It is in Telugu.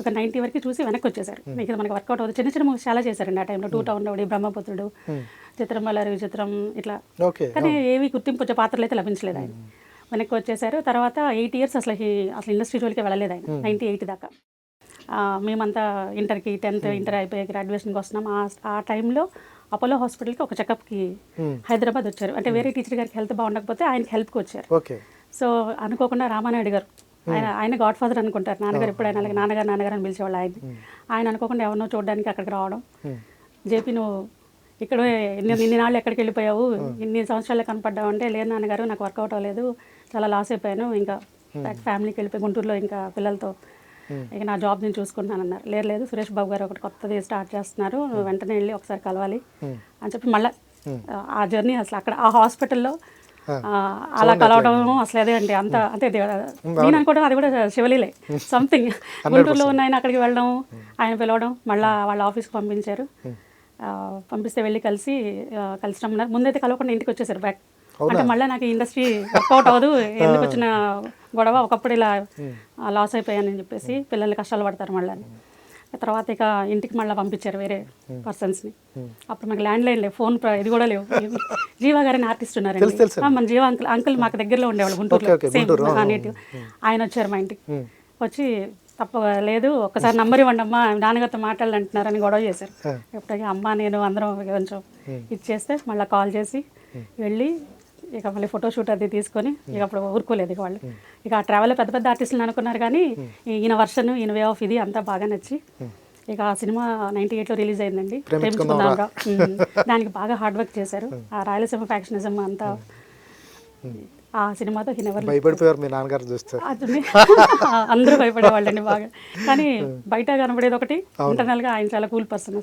ఒక నైన్టీ వరకు చూసి వెనక్కి వచ్చేసారు మీకు ఇది మనకి వర్కౌట్ అవుతుంది. చిన్న చిన్న మూవీస్ చాలా చేశారండి ఆ టైంలో. టూ టౌన్ రౌడీ బ్రహ్మపుత్రుడు చిత్రం వల్ల విచిత్రం ఇట్లా. కానీ ఏవి గుర్తింపు వచ్చే పాత్రలు అయితే లభించలేదు ఆయన. వెనక్కి వచ్చేసారు తర్వాత ఎయిట్ ఇయర్స్ అసలు అసలు ఇండస్ట్రీ జోలికి వెళ్ళలేదు ఆయన. నైంటీ ఎయిట్ దాకా. మేమంతా ఇంటర్కి టెన్త్ ఇంటర్ అయిపోయి గ్రాడ్యుయేషన్కి వస్తున్నాం. ఆ ఆ టైంలో అపోలో హాస్పిటల్కి ఒక చెకప్కి హైదరాబాద్ వచ్చారు. అంటే వేరే టీచర్ గారికి హెల్త్ బాగుండకపోతే ఆయనకి హెల్ప్కి వచ్చారు. ఓకే. సో అనుకోకుండా రామానాయుడు గారు ఆయన ఆయన గాడ్ ఫాదర్ అనుకుంటారు. నాన్నగారు ఎప్పుడైనా అలాగే నాన్నగారు నాన్నగారు అని పిలిచేవాళ్ళు ఆయన ఆయన అనుకోకుండా ఎవరినో చూడడానికి అక్కడికి రావడం. జేపీ నువ్వు ఇక్కడ ఇన్ని నాళ్ళు ఎక్కడికి వెళ్ళిపోయావు? ఇన్ని సంవత్సరాలు కనపడ్డావు అంటే లేదు నాన్నగారు నాకు వర్కౌట్ అవ్వలేదు. చాలా లాస్ అయిపోయాను. ఇంకా ఫ్యామిలీకి వెళ్ళిపోయి గుంటూరులో ఇంకా పిల్లలతో ఇక నా జాబ్ నేను చూసుకుంటాను అన్నారు. లేదు లేదు సురేష్ బాబు గారు ఒకటి కొత్తది స్టార్ట్ చేస్తున్నారు. వెంటనే వెళ్ళి ఒకసారి కలవాలి అని చెప్పి మళ్ళీ ఆ జర్నీ అసలు అక్కడ ఆ హాస్పిటల్లో అలా కలవడం అసలు అదే అండి అంత దే- నేను అనుకోవడం అది కూడా శివలీలే. సంథింగ్. గుంటూరులో ఉన్న ఆయన అక్కడికి వెళ్ళడం ఆయన పిలవడం మళ్ళీ వాళ్ళ ఆఫీస్కి పంపించారు. ఆ, పంపిస్తే వెళ్ళి కలిసి ఆ, కలిసి రమ్మన్నారు ముందైతే కలవకుండా ఇంటికి వచ్చేసారు బ్యాక్ అంటే మళ్ళీ నాకు ఇండస్ట్రీ వర్కౌట్ అవ్వదు ఎందుకు వచ్చిన గొడవ? ఒకప్పుడు ఇలా లాస్ అయిపోయానని చెప్పేసి పిల్లలు కష్టాలు పడతారు మళ్ళీ. తర్వాత ఇక ఇంటికి మళ్ళీ పంపించారు వేరే పర్సన్స్ని అప్పుడు మాకు ల్యాండ్ లైన్ లేవు ఫోన్ ఇది కూడా లేవు. జీవా గారని ఆర్టిస్ట్ ఉన్నారండి. మన జీవా అంకుల్ అంకుల్ మాకు దగ్గరలో ఉండేవాళ్ళు గుంటూరులో. సేమ్ గుంటూరు, ఆ, నేటివ్ ఆయన వచ్చారు మా ఇంటికి. వచ్చి తప్ప లేదు ఒక్కసారి నంబర్ ఇవ్వండి అమ్మా నాన్నగారితో మాట్లాడాలంటున్నారని గొడవ చేశారు. ఎప్పటికీ అమ్మ నేను అందరం కొంచెం ఇచ్చేస్తే మళ్ళీ కాల్ చేసి వెళ్ళి ఇక మళ్ళీ ఫోటోషూట్ అది తీసుకొని ఇక అప్పుడు ఊరుకోలేదు ఇక వాళ్ళు. ఇక ఆ ట్రావెల్ పెద్ద పెద్ద ఆర్టిస్టులు అనుకున్నారు కానీ ఈయన వర్షన్ ఈయన వే ఆఫ్ ఇది అంతా బాగా నచ్చి ఇక ఆ సినిమా నైన్టీ ఎయిట్లో రిలీజ్ అయిందండి. ప్రేమించుకుందాంరా. దానికి బాగా హార్డ్ వర్క్ చేశారు. ఆ రాయలసీమ ఫ్యాక్షనిజం అంతా ఆ సినిమాతో ఎవరు భయపడిపోయారు మీ నాన్నగారు చూస్తే. అది అందరూ భయపడేవాళ్ళండి బాగా. కానీ బయట కనబడేది ఒకటి ఇంటర్నల్గా ఆయన చాలా కూల్ పర్సన్